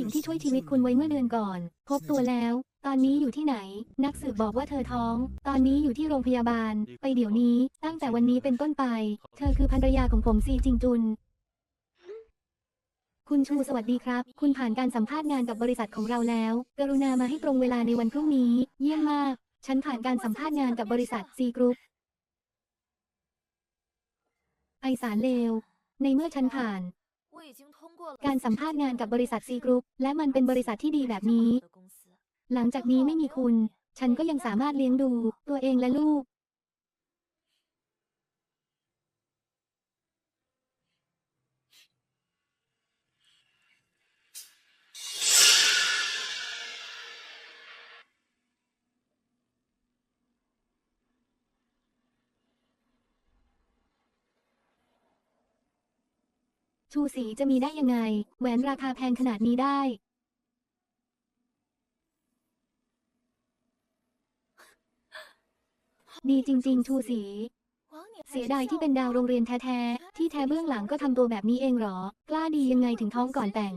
ญิงที่ช่วยชีวิตคุณไว้เมื่อเดือนก่อน พบตัวแล้ว ตอนนี้อยู่ที่ไหน นักสืบบอกว่าเธอท้อง ตอนนี้อยู่ที่โรงพยาบาล ไปเดี๋ยวนี้ ตั้งแต่วันนี้เป็นต้นไป เธอคือภรรยาของผมซีจิงจุน คุณชูสวัสดีครับ คุณผ่านการสัมภาษณ์งานกับบริษัทของเราแล้ว กรุณามาให้ตรงเวลาในวันพรุ่งนี้ เยี่ยมมาก ฉันผ่านการสัมภาษณ์งานกับบริษัทซีกรุ๊ปไอสารเลว ในเมื่อฉันผ่าน การสัมภาษณ์งานกับบริษัทซีกรุ๊ปและมันเป็นบริษัทที่ดีแบบนี้ หลังจากนี้ไม่มีคุณ ฉันก็ยังสามารถเลี้ยงดู ตัวเองและลูก ชูสีจะมีได้ยังไง แหวนราคาแพงขนาดนี้ได้ ดีจริง ๆ ชูสี เสียดายที่เป็นดาวโรงเรียนแท้ ๆ ที่แท้เบื้องหลังก็ทำตัวแบบนี้เองเหรอ กล้าดียังไงถึงท้องก่อนแต่ง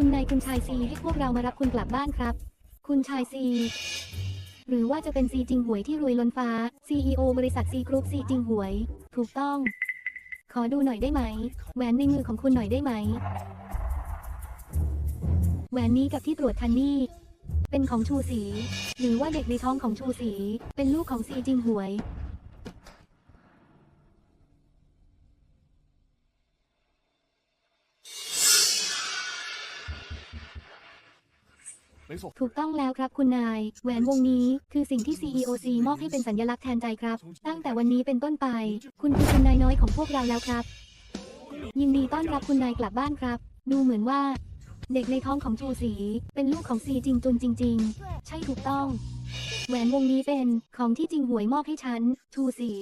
คุณนายคุณชายซีให้พวกเรามารับคุณกลับบ้านครับ คุณชายซี หรือว่าจะเป็นซีจิงหวยที่รวยล้นฟ้า CEO บริษัทซีกรุ๊ปซีจิงหวย ถูกต้อง ขอดูหน่อยได้ไหม แหวนในมือของคุณหน่อยได้ไหม แหวนนี้กับที่ตรวจทันนี่เป็นของชูสี หรือว่าเด็กในท้องของชูสี เป็นลูกของซีจิงหวย ถูกต้องแล้วครับคุณนาย แหวนวงนี้คือสิ่งที่ CEOC มอบให้เป็นสัญลักษณ์แทนใจครับ ตั้งแต่วันนี้เป็นต้นไป คุณคือคุณนายน้อยของพวกเราแล้วครับ ยินดีต้อนรับคุณนายกลับบ้านครับ ดูเหมือนว่า เด็กในท้องของชูสีเป็นลูกของซีจิงจุนจริง ๆ ใช่ถูกต้อง แหวนวงนี้เป็นของที่จิงหวยมอบให้ฉัน ชูสี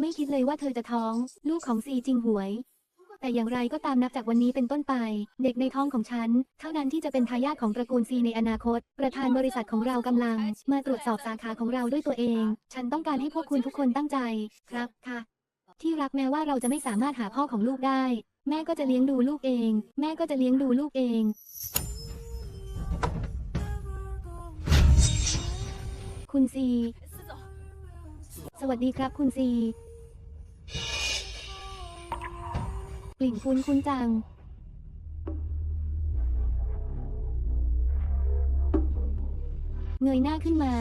ไม่คิดเลยว่าเธอจะท้อง ลูกของซีจิงหวย แต่อย่างไรก็ตามนับจากวันนี้เป็นต้นไป เด็กในท้องของฉัน เท่านั้นที่จะเป็นทายาทของตระกูลซีในอนาคต ประธานบริษัทของเรากำลัง มาตรวจสอบสาขาของเราด้วยตัวเอง ฉันต้องการให้พวกคุณทุกคนตั้งใจ ครับค่ะ ที่รักแม้ว่าเราจะไม่สามารถหาพ่อของลูกได้ แม่ก็จะเลี้ยงดูลูกเอง แม่ก็จะเลี้ยงดูลูกเองคุณซี สวัสดีครับคุณซี ลิ่นคุ้นคุ้นจัง เงยหน้าขึ้นมา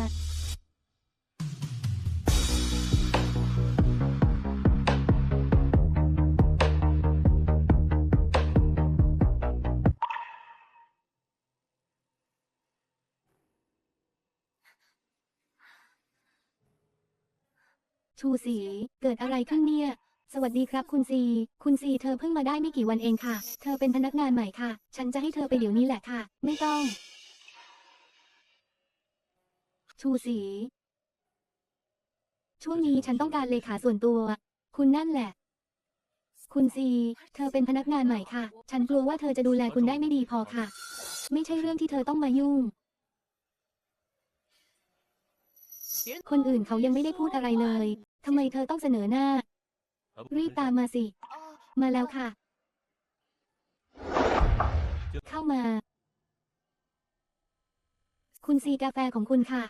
ชูสีเกิดอะไรขึ้นเนี่ย สวัสดีครับคุณซี คุณซีเธอเพิ่งมาได้ไม่กี่วันเองค่ะ เธอเป็นพนักงานใหม่ค่ะ ฉันจะให้เธอไปเดี๋ยวนี้แหละค่ะ ไม่ต้อง ชูสี ช่วงนี้ฉันต้องการเลขาส่วนตัว คุณนั่นแหละ คุณซี เธอเป็นพนักงานใหม่ค่ะ ฉันกลัวว่าเธอจะดูแลคุณได้ไม่ดีพอค่ะ ไม่ใช่เรื่องที่เธอต้องมายุ่ง คนอื่นเขายังไม่ได้พูดอะไรเลย ทำไมเธอต้องเสนอหน้า รีบตามมาสิ มาแล้วค่ะ เข้ามา คุณซีกาแฟของคุณค่ะ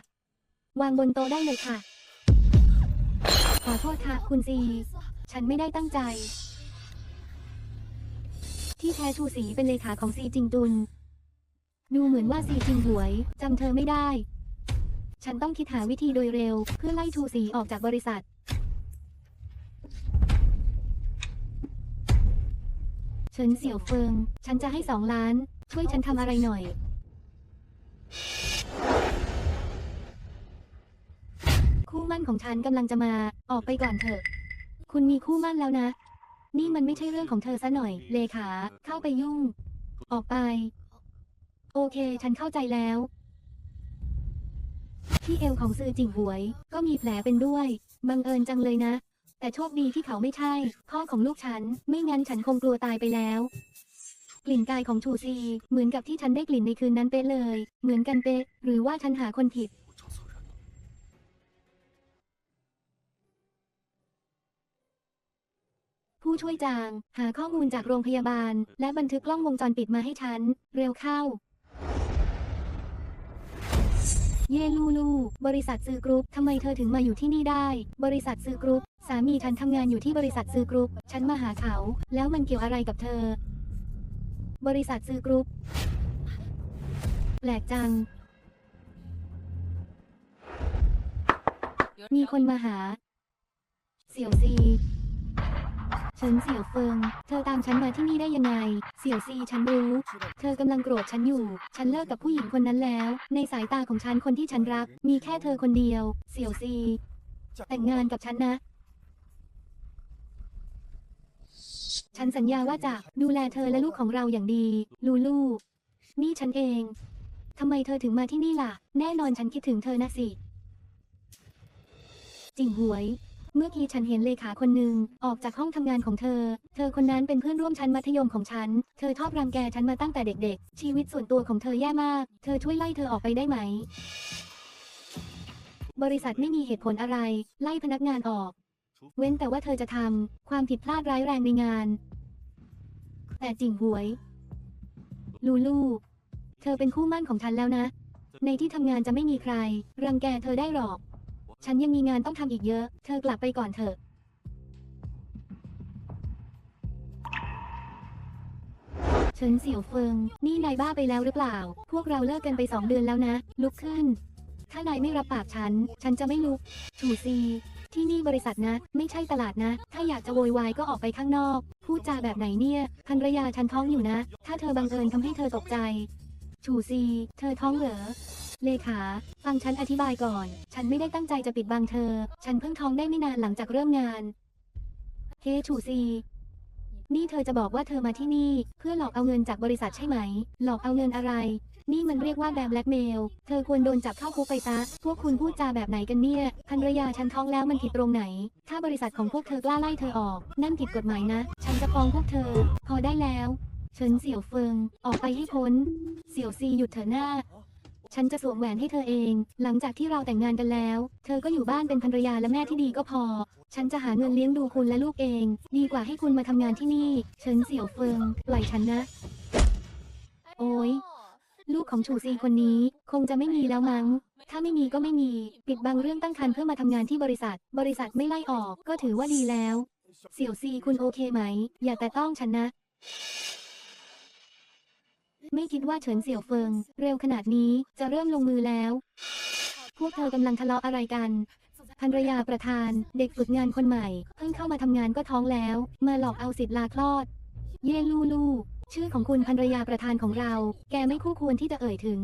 วางบนโต๊ะได้เลยค่ะ ขอโทษค่ะ คุณซี ฉันไม่ได้ตั้งใจ ที่แท้ชูสีเป็นเลขาของซีจิงตุน ดูเหมือนว่าซีจิงหวยจำเธอไม่ได้ ฉันต้องคิดหาวิธีโดยเร็ว เพื่อไล่ชูสีออกจากบริษัท เฉินเสี่ยวเฟิง ฉันจะให้สองล้าน ช่วยฉันทำอะไรหน่อย คู่มั่นของฉันกำลังจะมา ออกไปก่อนเถอะ คุณมีคู่มั่นแล้วนะ นี่มันไม่ใช่เรื่องของเธอซะหน่อย เลขา เข้าไปยุ่ง ออกไป โอเค ฉันเข้าใจแล้ว ที่เอวของซือจิงหวย ก็มีแผลเป็นด้วย บังเอิญจังเลยนะ แต่โชคดีที่เขาไม่ใช่ พ่อของลูกฉัน ไม่งั้นฉันคงกลัวตายไปแล้ว กลิ่นกายของชูซี เหมือนกับที่ฉันได้กลิ่นในคืนนั้นเป๊ะเลย เหมือนกันเป๊ะ หรือว่าฉันหาคนผิดผู้ช่วยจาง หาข้อมูลจากโรงพยาบาล และบันทึกกล้องวงจรปิดมาให้ฉัน เร็วเข้า เยลูลูบริษัทซื้อกรุ๊ปทำไมเธอถึงมาอยู่ที่นี่ได้ บริษัทซื้อกรุ๊ปสามีฉันทำงานอยู่ที่บริษัทซื้อกรุ๊ปฉันมาหาเขา แล้วมันเกี่ยวอะไรกับเธอ บริษัทซื้อกรุ๊ปแปลกจัง มีคนมาหา เสี่ยวซี ฉินเสี่ยวเฟิง เธอตามฉันมาที่นี่ได้ยังไง เสี่ยวซีฉันรู้ เธอกำลังโกรธฉันอยู่ ฉันเลิกกับผู้หญิงคนนั้นแล้ว ในสายตาของฉันคนที่ฉันรัก มีแค่เธอคนเดียว เสี่ยวซี แต่งงานกับฉันนะ ฉันสัญญาว่าจะดูแลเธอและลูกของเราอย่างดี ลูลู นี่ฉันเอง ทำไมเธอถึงมาที่นี่ล่ะ แน่นอนฉันคิดถึงเธอนะสิจริงหวย เมื่อกี้ฉันเห็นเลขาคนหนึ่งออกจากห้องทำงานของเธอ เธอคนนั้นเป็นเพื่อนร่วมชั้นมัธยมของฉัน เธอชอบรังแกฉันมาตั้งแต่เด็กๆ ชีวิตส่วนตัวของเธอแย่มาก เธอช่วยไล่เธอออกไปได้ไหม บริษัทไม่มีเหตุผลอะไร ไล่พนักงานออก เว้นแต่ว่าเธอจะทำความผิดพลาดร้ายแรงในงาน แต่จริงหวย ลูลู เธอเป็นคู่มั่นของฉันแล้วนะ ในที่ทำงานจะไม่มีใคร รังแกเธอได้หรอก ฉันยังมีงานต้องทำอีกเยอะ เธอกลับไปก่อนเถอะ เฉินเสี่ยวเฟิง นี่นายบ้าไปแล้วหรือเปล่า พวกเราเลิกกันไปสองเดือนแล้วนะ ลุกขึ้น ถ้านายไม่รับปากฉัน ฉันจะไม่ลุกชูซี ที่นี่บริษัทนะ ไม่ใช่ตลาดนะ ถ้าอยากจะโวยวายก็ออกไปข้างนอก พูดจาแบบไหนเนี่ย ภรรยาฉันท้องอยู่นะ ถ้าเธอบังเอิญทำให้เธอตกใจชูซี เธอท้องเหรอ เลขาฟังฉันอธิบายก่อน ฉันไม่ได้ตั้งใจจะปิดบังเธอ ฉันเพิ่งท้องได้ไม่นานหลังจากเริ่มงาน เฮชูซี นี่เธอจะบอกว่าเธอมาที่นี่ เพื่อหลอกเอาเงินจากบริษัทใช่ไหม หลอกเอาเงินอะไร นี่มันเรียกว่าแบบแบล็กเมล เธอควรโดนจับเข้าคุกไปซะ พวกคุณพูดจาแบบไหนกันเนี่ย ภรรยาฉันท้องแล้วมันผิดตรงไหน ถ้าบริษัทของพวกเธอกล้าไล่เธอออก นั่นผิดกฎหมายนะ ฉันจะฟ้องพวกเธอ พอได้แล้ว เฉินเสี่ยวเฟิง ออกไปให้พ้น เสี่ยวซีหยุดเถอะหน้า ฉันจะสวมแหวนให้เธอเอง หลังจากที่เราแต่งงานกันแล้ว เธอก็อยู่บ้านเป็นภรรยาและแม่ที่ดีก็พอ ฉันจะหาเงินเลี้ยงดูคุณและลูกเอง ดีกว่าให้คุณมาทำงานที่นี่ เฉินเสี่ยวเฟิงปล่อยฉันนะ โอ้ยลูกของชูซีคนนี้ คงจะไม่มีแล้วมั้ง ถ้าไม่มีก็ไม่มี ปิดบังเรื่องตั้งครรภ์เพื่อมาทำงานที่บริษัท บริษัทไม่ไล่ออก ก็ถือว่าดีแล้ว เสี่ยวซีคุณโอเคไหม อย่าแต่ต้องฉันนะ ไม่คิดว่าเฉินเสี่ยวเฟิง เร็วขนาดนี้จะเริ่มลงมือแล้ว พวกเธอกำลังทะเลาะอะไรกันภรรยาประธาน เด็กฝึกงานคนใหม่ เพิ่งเข้ามาทำงานก็ท้องแล้ว มาหลอกเอาสิทธิ์ลาคลอด เย่ลูลูชื่อของคุณภรรยาประธานของเรา แกไม่คู่ควรที่จะเอ่ยถึง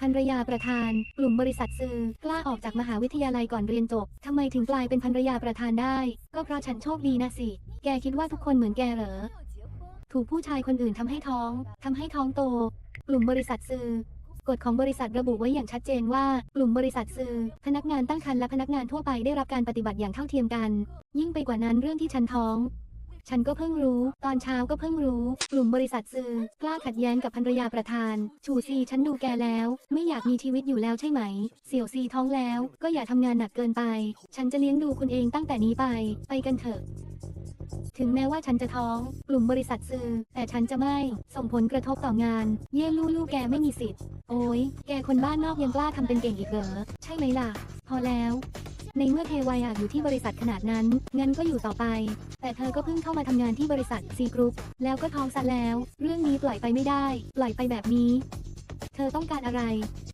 ภรรยาประธาน กลุ่มบริษัทซื้อกล้าออกจากมหาวิทยาลัยก่อนเรียนจบทำไมถึงกลายเป็นภรรยาประธานได้ ก็เพราะฉันโชคดีนะสิ แกคิดว่าทุกคนเหมือนแกเหรอ ถูกผู้ชายคนอื่นทำให้ท้อง ทำให้ท้องโต กลุ่มบริษัทซื้อกฎของบริษัทระบุไว้อย่างชัดเจนว่า กลุ่มบริษัทซื้อพนักงานตั้งครรภ์และพนักงานทั่วไปได้รับการปฏิบัติอย่างเท่าเทียมกัน ยิ่งไปกว่านั้นเรื่องที่ฉันท้อง ฉันก็เพิ่งรู้ ตอนเช้าก็เพิ่งรู้ กลุ่มบริษัทซื้อกล้าขัดแย้งกับภรรยาประธาน ชูซีฉันดูแกแล้ว ไม่อยากมีชีวิตอยู่แล้วใช่ไหม เสี่ยวซีท้องแล้ว ก็อย่าทำงานหนักเกินไป ฉันจะเลี้ยงดูคุณเองตั้งแต่นี้ไป ไปกันเถอะ ถึงแม้ว่าฉันจะท้อง กลุ่มบริษัทซื้อ แต่ฉันจะไม่ ส่งผลกระทบต่องาน เย่ลู่ลู่แกไม่มีสิทธิ์ โอ้ย แกคนบ้านนอกยังกล้าทำเป็นเก่งอีกเหรอ ใช่ไหมล่ะ พอแล้วในเมื่อเทวายอยากอยู่ที่บริษัทขนาดนั้น งั้นก็อยู่ต่อไป แต่เธอก็เพิ่งเข้ามาทำงานที่บริษัทซีกรุ๊ปแล้วก็ท้องซะแล้ว เรื่องนี้ปล่อยไปไม่ได้ ปล่อยไปแบบนี้ เธอต้องการอะไร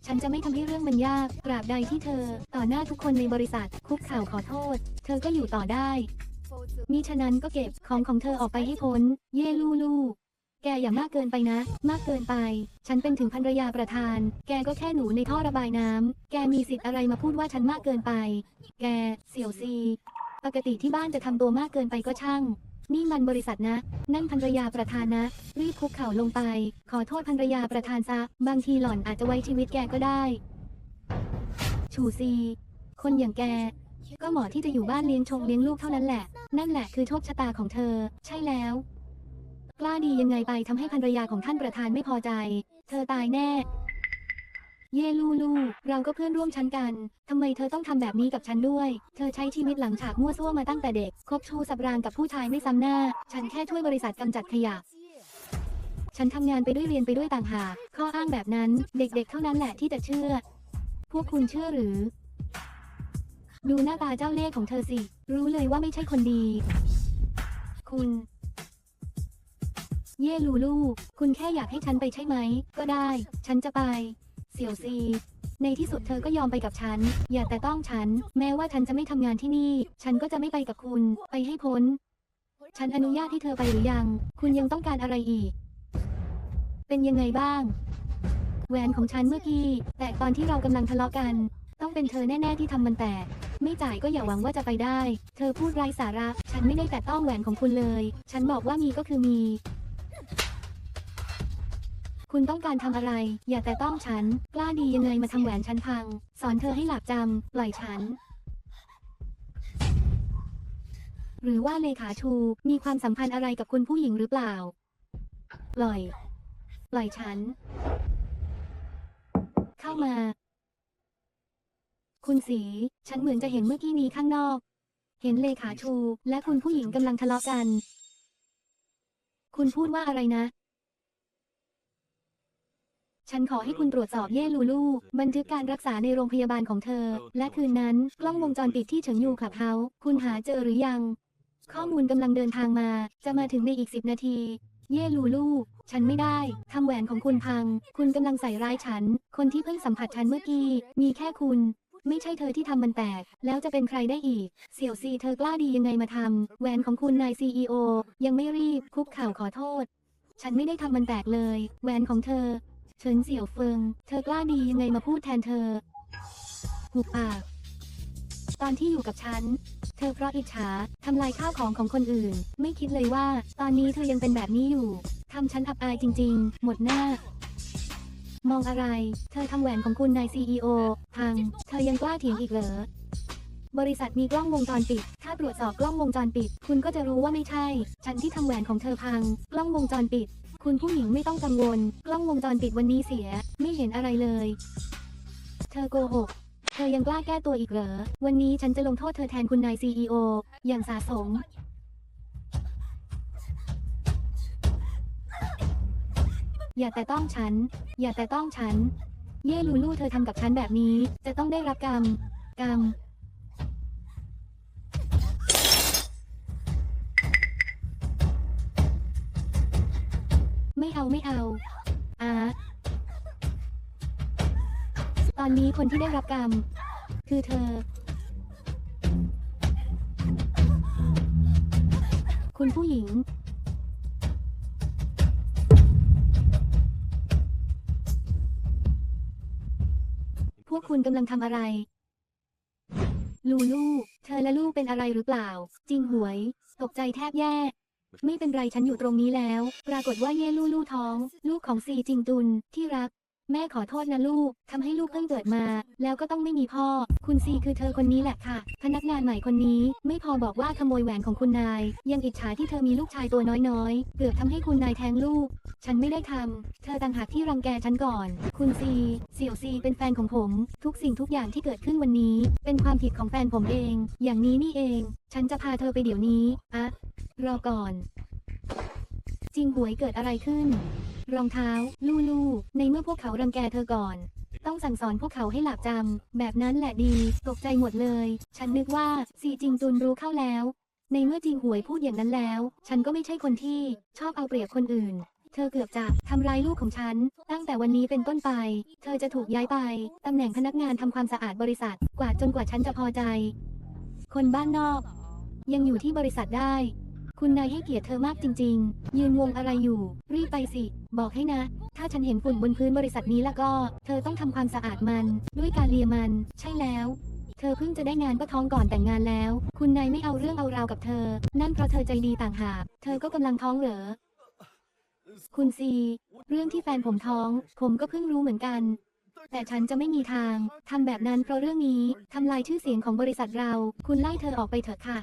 ฉันจะไม่ทำให้เรื่องมันยากตราบใดที่เธอ ต่อหน้าทุกคนในบริษัทคุกเข่าขอโทษ เธอก็อยู่ต่อได้ มิฉะนั้นก็เก็บของของเธอออกไปให้พ้น เย่ลู่ลู่แกอย่ามากเกินไปนะ มากเกินไป ฉันเป็นถึงภรรยาประธาน แกก็แค่หนูในท่อระบายน้ำแกมีสิทธิ์อะไรมาพูดว่าฉันมากเกินไป แก เสี่ยวซี ปกติที่บ้านจะทำตัวมากเกินไปก็ช่าง นี่มันบริษัทนะ นั่นภรรยาประธานนะ รีบคุกเข่าลงไป ขอโทษภรรยาประธานซะ บางทีหล่อนอาจจะไว้ชีวิตแกก็ได้ ชูซี คนอย่างแก ก็เหมาะที่จะอยู่บ้านเลี้ยงชงเลี้ยงลูกเท่านั้นแหละ นั่นแหละคือโชคชะตาของเธอ ใช่แล้ว กล้าดียังไงไปทำให้ภรรยาของท่านประธานไม่พอใจ เธอตายแน่ เย่ลูลูเราก็เพื่อนร่วมชั้นกันทำไมเธอต้องทำแบบนี้กับฉันด้วย เธอใช้ชีวิตหลังฉากมั่วซั่วมาตั้งแต่เด็ก คบชูสับรางกับผู้ชายไม่ซ้ำหน้า ฉันแค่ช่วยบริษัทกำจัดขยะฉันทำงานไปด้วยเรียนไปด้วยต่างหาก ข้ออ้างแบบนั้น เด็กๆเท่านั้นแหละที่จะเชื่อ พวกคุณเชื่อหรือ ดูหน้าตาเจ้าเล่ห์ของเธอสิ รู้เลยว่าไม่ใช่คนดี คุณ เย่ลูลู คุณแค่อยากให้ฉันไปใช่ไหม ก็ได้ ฉันจะไป เสี่ยวซีในที่สุดเธอก็ยอมไปกับฉัน อย่าแต่ต้องฉัน แม้ว่าฉันจะไม่ทำงานที่นี่ ฉันก็จะไม่ไปกับคุณ ไปให้พ้น ฉันอนุญาตให้เธอไปหรือยัง คุณยังต้องการอะไรอีก เป็นยังไงบ้าง แหวนของฉันเมื่อกี้ แต่ตอนที่เรากำลังทะเลาะกัน ต้องเป็นเธอแน่ ๆ ที่ทำมันแตก ไม่จ่ายก็อย่าหวังว่าจะไปได้ เธอพูดไร้สาระ ฉันไม่ได้แต่ต้องแหวนของคุณเลย ฉันบอกว่ามีก็คือมี คุณต้องการทำอะไร อย่าแต่ต้องฉัน กล้าดียังไงมาทำแหวนฉันพัง สอนเธอให้หลับจำปล่อยฉันหรือว่าเลขาชู มีความสัมพันธ์อะไรกับคุณผู้หญิงหรือเปล่า ปล่อย ปล่อยฉัน เข้ามา คุณสี ฉันเหมือนจะเห็นเมื่อกี้นี้ข้างนอก เห็นเลขาชู และคุณผู้หญิงกำลังทะเลาะกัน คุณพูดว่าอะไรนะ ฉันขอให้คุณตรวจสอบเย่ลูลู บันทึกการรักษาในโรงพยาบาลของเธอ และคืนนั้นกล้องวงจรปิดที่เฉิงยูขับเฮาส์คุณหาเจอหรือยัง ข้อมูลกำลังเดินทางมา จะมาถึงในอีกสิบนาที เย่ลูลู ฉันไม่ได้ ทำแหวนของคุณพัง คุณกำลังใส่ร้ายฉัน คนที่เพิ่งสัมผัสฉันเมื่อกี้ มีแค่คุณ ไม่ใช่เธอที่ทำมันแตก แล้วจะเป็นใครได้อีก เสี่ยวซีเธอกล้าดียังไงมาทำแหวนของคุณนายซีอยังไม่รีบคุกเข่าขอโทษ ฉันไม่ได้ทำมันแตกเลย แหวนของเธอ เฉินเสี่ยวเฟิง เธอกล้าดียังไงมาพูดแทนเธอหุบปาก ตอนที่อยู่กับฉัน เธอเพราะอิจฉาทำลายข้าวของของคนอื่น ไม่คิดเลยว่า ตอนนี้เธอยังเป็นแบบนี้อยู่ทำฉันอับอายจริง ๆ หมดหน้า มองอะไร เธอทำแหวนของคุณนายซีอพัง เธอยังกล้าเถียงอีกเหรอบริษัทมีกล้องวงจรปิด ถ้าตรวจสอบกล้องวงจรปิด คุณก็จะรู้ว่าไม่ใช่ ฉันที่ทำแหวนของเธอพัง กล้องวงจรปิด คุณผู้หญิงไม่ต้องกังวล กล้องวงจรปิดวันนี้เสีย ไม่เห็นอะไรเลย เธอโกหก เธอยังกล้าแก้ตัวอีกเหรอ วันนี้ฉันจะลงโทษเธอแทนคุณนายซีออย่างสาสม อย่าแต่ต้องฉัน อย่าแต่ต้องฉัน เย่ลูลูเธอทำกับฉันแบบนี้ จะต้องได้รับกรรม กรรมไม่เอาไม่เอา อาตอนนี้คนที่ได้รับกรรม คือเธอ คุณผู้หญิง คุณกำลังทำอะไร ลูลู เธอและลูกเป็นอะไรหรือเปล่า จริงหวย ตกใจแทบแย่ ไม่เป็นไรฉันอยู่ตรงนี้แล้ว ปรากฏว่าเย่ลู่ลู่ท้อง ลูกของซีจิงตุนที่รัก แม่ขอโทษนะลูกทำให้ลูกเพิ่งเกิดมา แล้วก็ต้องไม่มีพ่อ คุณซีคือเธอคนนี้แหละค่ะ พนักงานใหม่คนนี้ ไม่พอบอกว่าขโมยแหวนของคุณนาย ยังอิจฉาที่เธอมีลูกชายตัวน้อยๆ เกือบทำให้คุณนายแทงลูก ฉันไม่ได้ทำเธอต่างหากที่รังแกฉันก่อน คุณซีเสี่ยวซีเป็นแฟนของผม ทุกสิ่งทุกอย่างที่เกิดขึ้นวันนี้ เป็นความผิดของแฟนผมเอง อย่างนี้นี่เอง ฉันจะพาเธอไปเดี๋ยวนี้อะรอก่อน จริงหวยเกิดอะไรขึ้น รองเท้า ลู่ลู่ในเมื่อพวกเขารังแกเธอก่อน ต้องสั่งสอนพวกเขาให้หลับจำ แบบนั้นแหละดี ตกใจหมดเลย ฉันนึกว่าซีจิงตุนรู้เข้าแล้ว ในเมื่อจริงหวยพูดอย่างนั้นแล้ว ฉันก็ไม่ใช่คนที่ชอบเอาเปรียบคนอื่น เธอเกือบจะทำร้ายลูกของฉัน ตั้งแต่วันนี้เป็นต้นไป เธอจะถูกย้ายไปตำแหน่งพนักงานทำความสะอาดบริษัท กว่าจนกว่าฉันจะพอใจ คนบ้านนอก ยังอยู่ที่บริษัทได้ คุณนายให้เกียรติเธอมากจริง ๆ ยืนงงอะไรอยู่ รีบไปสิ บอกให้นะ ถ้าฉันเห็นฝุ่นบนพื้นบริษัทนี้แล้วก็ เธอต้องทำความสะอาดมัน ด้วยการเลียมัน ใช่แล้ว เธอเพิ่งจะได้งานก็ท้องก่อนแต่งงานแล้ว คุณนายไม่เอาเรื่องเอาราวกับเธอ นั่นเพราะเธอใจดีต่างหาก เธอก็กำลังท้องเหรอ คุณซี เรื่องที่แฟนผมท้อง ผมก็เพิ่งรู้เหมือนกันแต่ฉันจะไม่มีทาง ทำแบบนั้นเพราะเรื่องนี้ ทำลายชื่อเสียงของบริษัทเรา คุณไล่เธอออกไปเถอะค่ะ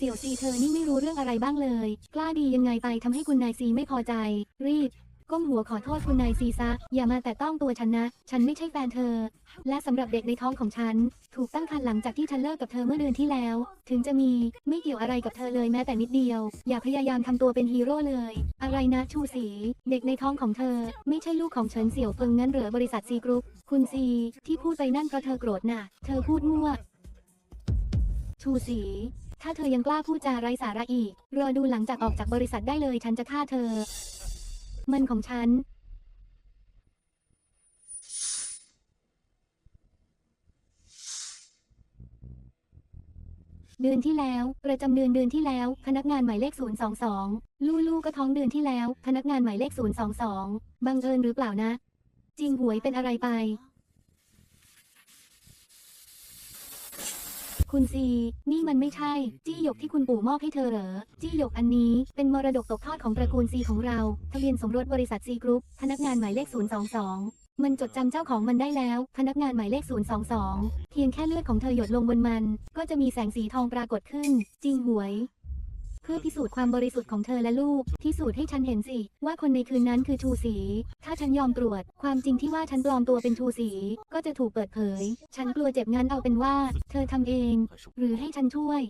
เสี่ยวซีเธอนี่ไม่รู้เรื่องอะไรบ้างเลย กล้าดียังไงไปทำให้คุณนายซีไม่พอใจ รีบก้มหัวขอโทษคุณนายซีซะ อย่ามาแต่ต้องตัวฉันนะ ฉันไม่ใช่แฟนเธอ และสำหรับเด็กในท้องของฉัน ถูกตั้งครรภ์หลังจากที่ฉันเลิกกับเธอเมื่อเดือนที่แล้ว ถึงจะมีไม่เกี่ยวอะไรกับเธอเลยแม้แต่นิดเดียว อย่าพยายามทำตัวเป็นฮีโร่เลย อะไรนะชูสี เด็กในท้องของเธอ ไม่ใช่ลูกของเฉินเสี่ยวเฟิงนั้นเหรือบริษัทซีกรุ๊ปคุณซี ที่พูดไปนั่นเพราะเธอโกรธน่ะ เธอพูดมั่วชูสี ถ้าเธอยังกล้าพูดจาไร้สาระอีก รอดูหลังจากออกจากบริษัทได้เลยฉันจะฆ่าเธอ มันของฉัน เดือนที่แล้ว ประจำเดือนเดือนที่แล้ว พนักงานหมายเลข 022 ลู่ลู่ก็ท้องเดือนที่แล้ว พนักงานหมายเลข 022 บังเอิญหรือเปล่านะ จริงหวยเป็นอะไรไป คุณซี นี่มันไม่ใช่ จี้หยกที่คุณปู่มอบให้เธอเหรอ จี้หยกอันนี้เป็นมรดกตกทอดของตระกูลซีของเรา ทะเบียนสมรสบริษัทซีกรุ๊ป พนักงานหมายเลข 022มันจดจำเจ้าของมันได้แล้ว พนักงานหมายเลข 022 เพียงแค่เลือดของเธอหยดลงบนมัน ก็จะมีแสงสีทองปรากฏขึ้น จริงหวย พื่อพิสูจน์ความบริสุทธิ์ของเธอและลูก พิสูจน์ให้ฉันเห็นสิ ว่าคนในคืนนั้นคือชูสี ถ้าฉันยอมตรวจ ความจริงที่ว่าฉันปลอมตัวเป็นชูสี ก็จะถูกเปิดเผย ฉันกลัวเจ็บงั้นเอาเป็นว่า เธอทำเอง หรือให้ฉันช่วย